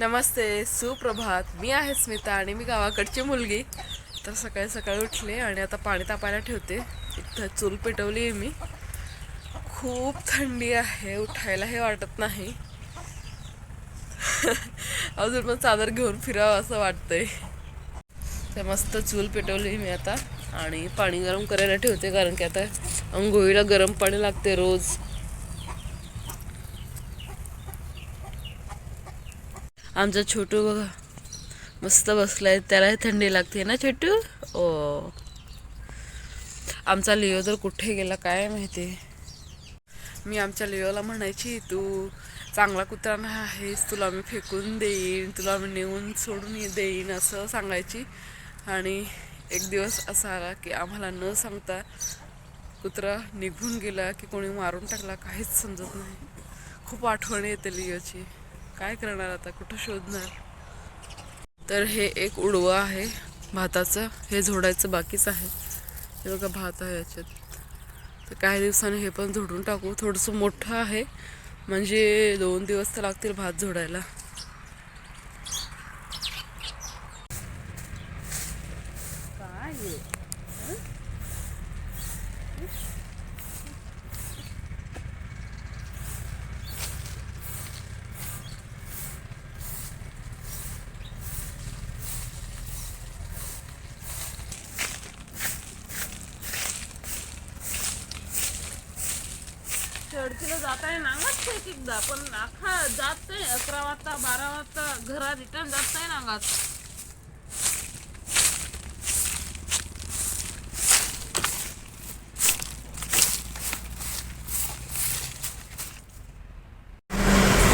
नमस्ते सुप्रभात. मी आहे स्मिता आणि मी गावाकडची मुलगी. तर सकाळी सकाळी उठले आणि आता पाणी तापायला ठेवते. इथं चूल पेटवली आहे मी. खूप थंडी आहे उठायला हे वाटत नाही. अजून पण चादर घेऊन फिरावं असं वाटतंय. तर मस्त चूल पेटवली मी आता. आणि पाणी गरम करायला ठेवते कारण की आता अंघोळीला गरम पाणी लागते रोज. आमचा छोटू बघा मस्त बसलाय. त्यालाही थंडी लागते ना छोटू? ओ. आमचा लिओ तर कुठे गेला काय माहिती? मी आमच्या लिओला म्हणायची तू चांगला कुत्रा नाही आहेस तुला मी फेकून देईन तुला मी नेऊन सोडून देईन असं सांगायची. आणि एक दिवस असा आला की आम्हाला न सांगता कुत्रा निघून गेला की कोणी मारून टाकला काहीच समजत नाही. खूप आठवण येते लिओची. काय करणार आता? कुठं शोधणार? तर हे एक उडवं आहे. भाताचं हे झोडायचं बाकीच आहे. हे बघा भात आहे याच्यात. तर काही दिवसांनी हे पण झोडून टाकू. थोडंसं मोठं आहे. म्हणजे दोन दिवस तर लागतील भात झोडायला. काय चर्चीला जात आहे नांगाच एक एकदा पण अख्खा जात नाही अकरा वाजता बारा वाजता घरात रिटर्न जात नाही नांगाच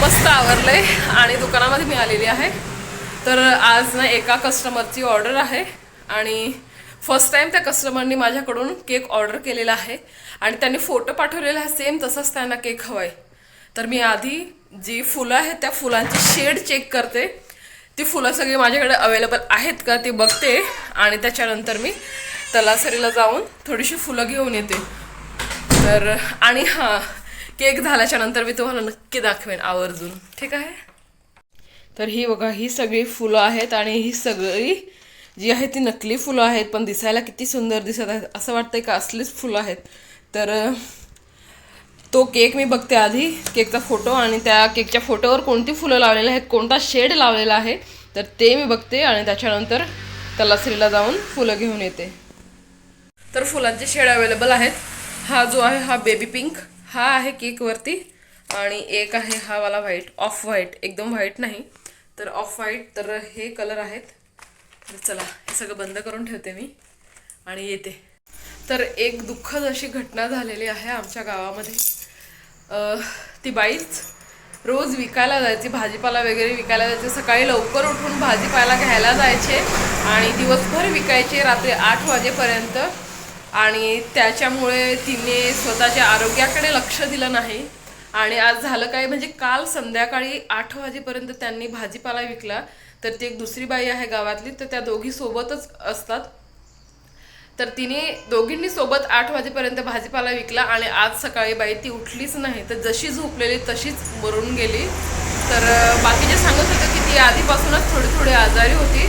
मस्त आवरलंय आणि दुकानामध्ये मी आलेली आहे. तर आज ना एका कस्टमरची ऑर्डर आहे आणि फर्स्ट टाईम त्या कस्टमरनी माझ्याकडून केक ऑर्डर केलेला आहे. आणि त्यांनी फोटो पाठवलेला आहे सेम तसंच त्यांना केक हवाय. तर मी आधी जी फुलं आहेत त्या फुलांची शेड चेक करते. ती फुलं सगळी माझ्याकडे अवेलेबल आहेत का ते बघते. आणि त्याच्यानंतर मी तलासरीला जाऊन थोडीशी फुलं घेऊन येते. तर आणि हां केक झाल्याच्यानंतर मी तुम्हाला नक्की दाखवेन आवर्जून. ठीक आहे? तर ही बघा ही सगळी फुलं आहेत आणि ही सगळी जी आहे ती नकली फुलं आहेत पण दिसायला किती सुंदर दिसत आहेत. असं वाटतंय का असलीच फुलं आहेत? तर तो केक मी बघते आधी केकचा फोटो. आणि त्या केकच्या फोटोवर कोणती फुलं लावलेली आहेत कोणता शेड लावलेला आहे तर ते मी बघते. आणि त्याच्यानंतर तलासरीला जाऊन फुलं घेऊन येते. तर फुलांचे शेड अवेलेबल आहेत. हा जो आहे हा बेबी पिंक हा आहे केकवरती. आणि एक आहे हा वाला व्हाईट ऑफ व्हाईट एकदम व्हाईट नाही. तर ऑफ व्हाईट तर हे कलर आहेत. तर चला हे सगळं बंद करून ठेवते मी आणि येते. तर एक दुःखद अशी घटना झालेली आहे आमच्या गावामध्ये. ती बाईच रोज विकायला जायची भाजीपाला वगैरे विकायला जायचे. सकाळी लवकर उठून भाजीपाला घ्यायला जायचे आणि दिवसभर विकायचे रात्री आठ वाजेपर्यंत. आणि त्याच्यामुळे तिने स्वतःच्या आरोग्याकडे लक्ष दिलं नाही. आणि आज झालं काय? म्हणजे काल संध्याकाळी आठ वाजेपर्यंत त्यांनी भाजीपाला विकला. तर ती एक दुसरी बाई आहे गावातली तर त्या दोघी सोबतच असतात. तर तिने दोघींनी सोबत आठ वाजेपर्यंत भाजीपाला विकला आणि आज सकाळी बाई ती उठलीच नाही. तर जशी झोपलेली तशीच मरून गेली. तर बाकीचे सांगत होतं की ती आधीपासूनच थोडी थोडी आजारी होती.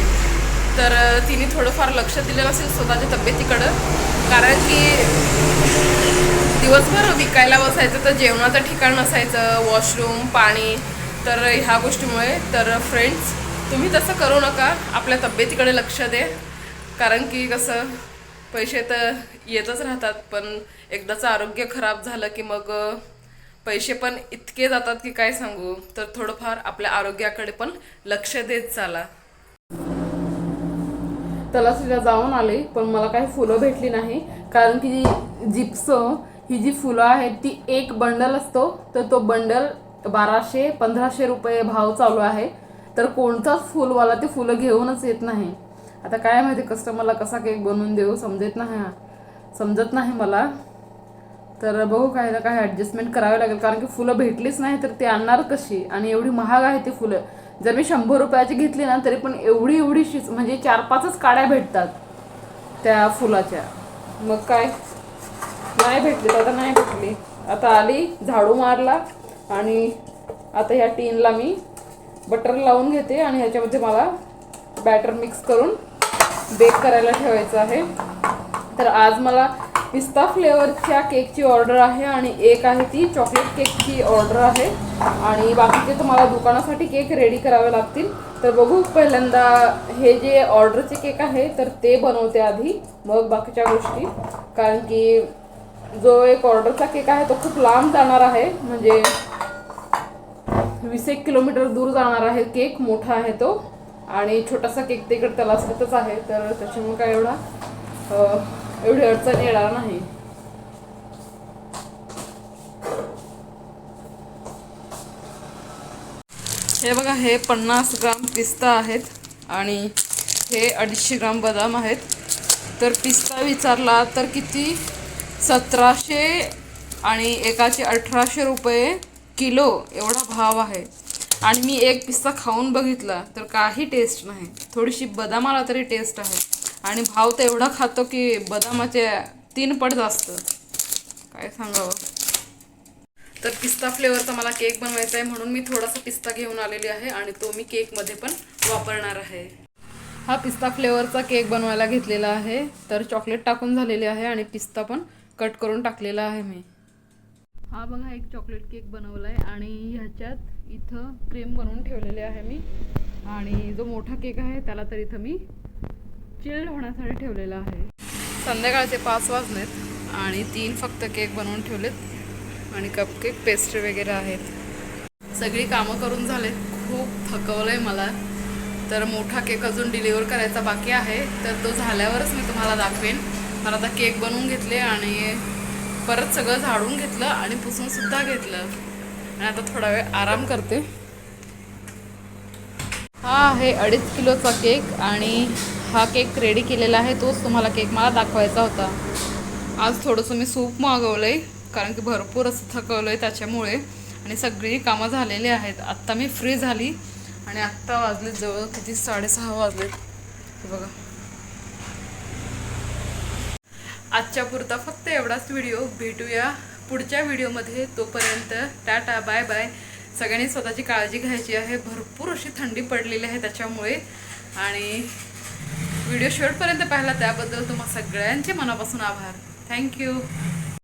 तर तिने थोडंफार लक्ष दिलं नसेल स्वतःच्या तब्येतीकडं. कारण की दिवसभर विकायला बसायचं तर जेवणाचं ठिकाण नसायचं वॉशरूम पाणी तर ह्या गोष्टीमुळे. तर फ्रेंड्स तुम्ही तसं करू नका. आपल्या तब्येतीकडे लक्ष दे. कारण की कसं पैसे तर येतच राहतात पण एकदाचं आरोग्य खराब झालं की मग पैसे पण इतके जातात की काय सांगू? तर थोडंफार आपल्या आरोग्याकडे पण लक्ष देत चाला. तलासरीला जाऊन आले पण मला काही फुलं भेटली नाही. कारण की जी ही जी फुलं आहेत ती एक बंडल असतो. तर तो बंडल बाराशे पंधराशे रुपये भाव चालू आहे. तर कोणताच फुलवाला ते फुलं घेऊनच येत नाही. आता काय माहिती कस्टमरला कसा केक बनवून देऊ समजत नाही समजत नाही मला. तर बघू काही ना काही ॲडजस्टमेंट करावी लागेल. कारण की फुलं भेटलीच नाही तर ते आणणार कशी? आणि एवढी महाग आहे ती फुलं. जर मी शंभर रुपयाची घेतली ना तरी पण एवढी एवढीशीच म्हणजे चार पाचच काड्या भेटतात त्या फुलाच्या. मग काय? नाही भेटली तर आता नाही भेटली. आता आली झाडू मारला आणि आता ह्या टीनला मी बटर लावून घेते आणि ह्याच्यामध्ये मला बॅटर मिक्स करून बेक करायला ठेवायचं आहे. तर आज मला पिस्ता फ्लेवरच्या केकची ऑर्डर आहे आणि एक आहे ती चॉकलेट केकची ऑर्डर आहे. आणि बाकीचे तुम्हाला दुकानासाठी केक रेडी करावे लागतील. तर बघू पहिल्यांदा हे जे ऑर्डरचे केक आहे तर ते बनवते आधी. मग बाकीच्या गोष्टी. कारण की जो एक ऑर्डरचा केक आहे तो खूप लांब जाणार आहे. म्हणजे वीस एक किलोमीटर दूर जाणार आहे. केक मोठा आहे तो. आणि छोटासा केक तिकडे त्याला असतच आहे. तर त्याच्यामुळे काय एवढा एवढी अडचण येणार नाही. हे बघा हे पन्नास ग्राम पिस्ता आहेत. आणि हे अडीचशे ग्राम बदाम आहेत. तर पिस्ता विचारला तर किती? सतराशे आणि एकाचे अठराशे रुपये किलो एवढा भाव आहे. आणि मी एक पिस्ता खाऊन बघितला तर काही टेस्ट नाही. थोडीशी बदामाला तरी टेस्ट आहे. आणि भाव तर एवढा खातो की बदामाचे तीन पट जास्त. काय सांगावं? तर पिस्ता फ्लेवरचा मला केक बनवायचा आहे म्हणून मी थोडासा पिस्ता घेऊन आलेली आहे आणि तो मी केकमध्ये पण वापरणार आहे. हा पिस्ता फ्लेवरचा केक बनवायला घेतलेला आहे. तर चॉकलेट टाकून झालेले आहे आणि पिस्ता पण कट करून टाकलेला आहे मी. हा बघा एक चॉकलेट केक बनवला आहे आणि ह्याच्यात इथं क्रीम बनवून ठेवलेले आहे मी. आणि जो मोठा केक आहे त्याला तर इथं मी चिल्ड होण्यासाठी ठेवलेला आहे. संध्याकाळचे पाच वाजलेत आणि तीन फक्त केक बनवून ठेवलेत आणि कपकेक पेस्ट्री वगैरे आहेत. सगळी कामं करून झालेत खूप थकवलं आहे मला. तर मोठा केक अजून डिलिव्हर करायचा बाकी आहे. तर तो झाल्यावरच मी तुम्हाला दाखवेन. मला आता केक बनवून घेतले आणि परत सगळं झाडून घेतलं आणि पुसून सुद्धा घेतलं. आणि आता थोडा वेळ आराम करते. हा आहे अडीच किलोचा केक आणि हा केक रेडी केलेला आहे. तोच तुम्हाला केक मला दाखवायचा होता. आज थोडंसं मी सूप मागवलं आहे कारण की भरपूर असं थकवलं आहे त्याच्यामुळे. आणि सगळी कामं झालेली आहेत. आत्ता मी फ्री झाली आणि आत्ता वाजले जवळ किती? साडेसहा वाजलेत. हे बघा. आजच्या पुरता फक्त एवढाच व्हिडिओ भेटूया पुढच्या व्हिडिओमध्ये तोपर्यंत टाटा बाय बाय सगळ्यांनी स्वतःची काळजी घ्यायची आहे. भरपूर अशी थंडी पडलेली आहे त्याच्यामुळे. आणि व्हिडिओ शेवटपर्यंत पाहिला त्याबद्दल तुम्हा सगळ्यांचे मनापासून आभार. थँक्यू